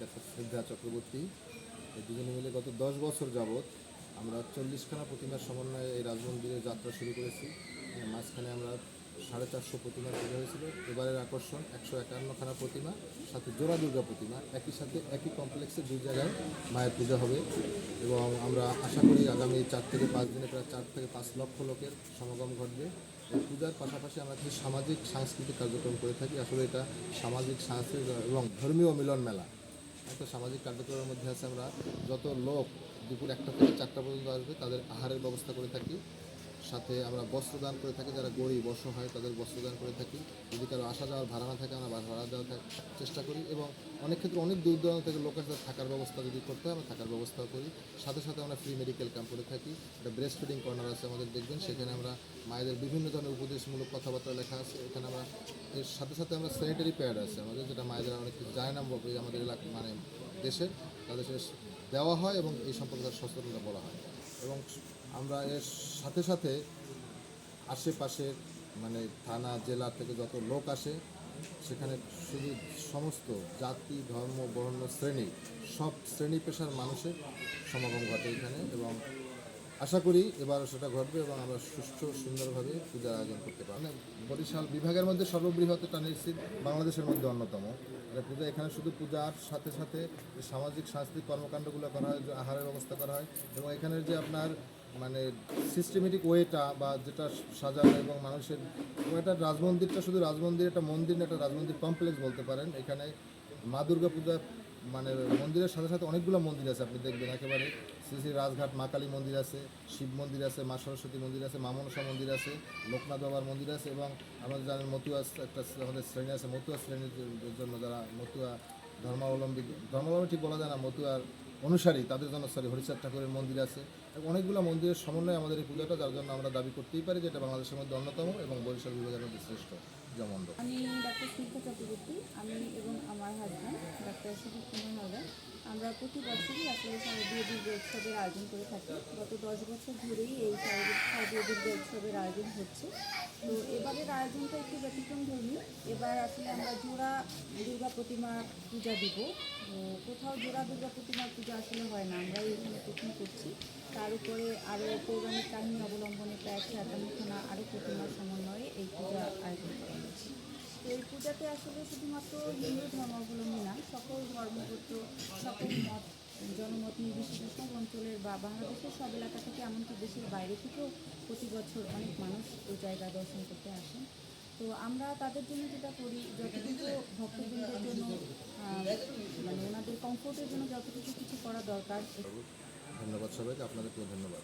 Doctor শ্রদ্ধা চক্রবর্তী। এই দুজনে মিলে গত দশ বছর যাবৎ আমরা চল্লিশখানা প্রতিমার সমন্বয়ে এই রাজমন্দিরে যাত্রা শুরু করেছি। মাঝখানে আমরা সাড়ে চারশো প্রতিমার পুজো হয়েছিল। এবারের আকর্ষণ একশো একান্নখানা প্রতিমা, সাথে জোড়া দুর্গা প্রতিমা। একই সাথে একই কমপ্লেক্সে দুই জায়গায় মায়ের পূজা হবে এবং আমরা আশা করি আগামী চার থেকে পাঁচ দিনে প্রায় চার থেকে পাঁচ লক্ষ লোকের সমাগম ঘটবে। এই পূজার পাশাপাশি আমরা কিছু সামাজিক, সাংস্কৃতিক কার্যক্রম করে থাকি। আসলে এটা সামাজিক, সাংস্কৃতিক এবং ধর্মীয় মিলন মেলা। একটা সামাজিক কার্যক্রমের মধ্যে আছে আমরা, যত লোক দুপুর একটা থেকে চারটা পর্যন্ত আসবে, তাদের আহারের ব্যবস্থা করে থাকি। সাথে আমরা বস্ত্রদান করে থাকি, যারা গরিব, অসহায়, তাদের বস্ত্রদান করে থাকি। যদি কারও আসা যাওয়ার ভাড়া না থাকে, আমরা ভাড়া দেওয়ার চেষ্টা করি এবং অনেক ক্ষেত্রে অনেক দূর দূরান্ত থেকে লোকের সাথে থাকার ব্যবস্থা যদি করতে হয়, আমরা থাকার ব্যবস্থাও করি। সাথে সাথে আমরা ফ্রি মেডিকেল ক্যাম্প করে থাকি। একটা ব্রেস্ট ফিডিং কর্নার আছে আমাদের, দেখবেন। সেখানে আমরা মায়েদের বিভিন্ন ধরনের উপদেশমূলক কথাবার্তা লেখা আছে। এখানে আমরা এর সাথে সাথে আমরা স্যানিটারি প্যাড আছে আমাদের, যেটা মায়েদের অনেক কিছু জানে না আমাদের এলাকা মানে দেশের। তাদের দেওয়া হয় এবং এই সম্পর্কে তার সচেতনতা বলা হয়। এবং আমরা এর সাথে সাথে আশেপাশের মানে থানা, জেলা থেকে যত লোক আসে, সেখানে শুধু সমস্ত জাতি, ধর্ম, বর্ণ, শ্রেণি, সব শ্রেণি পেশার মানুষের সমাগম ঘটে এখানে এবং আশা করি এবার সেটা ঘটবে এবং আমরা সুষ্ঠু সুন্দরভাবে পূজার আয়োজন করতে পারব। মানে বরিশাল বিভাগের মধ্যে সর্ববৃহৎ এটা নিশ্চিত, বাংলাদেশের মধ্যে অন্যতম। পূজা, এখানে শুধু পূজার সাথে সাথে সামাজিক, সাংস্কৃতিক কর্মকাণ্ডগুলো করা হয় আহারের ব্যবস্থা করা হয়, এবং এখানের যে আপনার মানে সিস্টেমেটিক ওয়েটা বা যেটা সাজানো এবং মানুষের এটা রাজমন্দিরটা শুধু রাজমন্দির একটা মন্দির না একটা রাজমন্দির কমপ্লেক্স বলতে পারেন। এখানে মা দুর্গা পূজা মানে মন্দিরের সাথে সাথে অনেকগুলো মন্দির আছে, আপনি দেখবেন একেবারে শ্রী শ্রী রাজঘাট মা কালী মন্দির আছে, শিব মন্দির আছে, মা সরস্বতী মন্দির আছে, মা মনসা মন্দির আছে, লোকনাথ বাবার মন্দির আছে এবং আমাদের জানেন মতুয়া একটা আমাদের শ্রেণি আছে, মতুয়া শ্রেণির জন্য যারা মতুয়া ধর্মাবলম্বী ধর্মাবলম্বী ঠিক বলা যায় না, মতুয়ার অনুসারী, তাদের জন্য সরি হরিচাঁদ ঠাকুরের মন্দির আছে। অনেকগুলো মন্দিরের সমন্বয়ে আমাদের এই পূজাটা, যার জন্য আমরা দাবি করতেই পারি যেটা বাংলাদেশের মধ্যে অন্যতম এবং বরিশাল বিভাগের মধ্যে শ্রেষ্ঠ জমন্ড আমি ডাক্তার স্নিগ্ধা চক্রবর্তী, আমি এবং আমার হাজব্যান্ড ডাক্তার সুদীপ আমরা প্রতি বছরই আসলে শারদীয় দুর্গা উৎসবের আয়োজন করে থাকি। গত দশ বছর ধরেই এই শারদীয় দুর্গা উৎসবের আয়োজন হচ্ছে। তো এবারের আয়োজনটা একটু ব্যতিক্রম ধর্মী। এবার আসলে আমরা জোড়া দুর্গা প্রতিমা পূজা দিব। কোথাও জোড়া দুর্গা প্রতিমার পূজা আসলে হয় না। আমরা এখানে প্রথম করছি। তার উপরে আরও পৌরাণিক কাহিনী অবলম্বনে প্রায় একশো একান্নখানা আরও প্রতিমার সমন্বয়ে এই পূজা আয়োজন করা হয়েছে। এই পূজাতে আসলে শুধুমাত্র হিন্দু ধর্মাবলম্বী না, সকল ধর্মগত সকল মত, জনমত নির্বিশেষে সব অঞ্চলের বা বাংলাদেশের সব এলাকা থেকে এমনকি দেশের বাইরে থেকেও প্রতি বছর অনেক মানুষ ওই জায়গা দর্শন করতে আসেন। তো আমরা তাদের জন্য যেটা করি, যতটুকু ভক্তবৃন্দের জন্য মানে ওনাদের কমফোর্টের জন্য যতটুকু কিছু করা দরকার, ধন্যবাদ সবাইকে, আপনাদেরকেও ধন্যবাদ।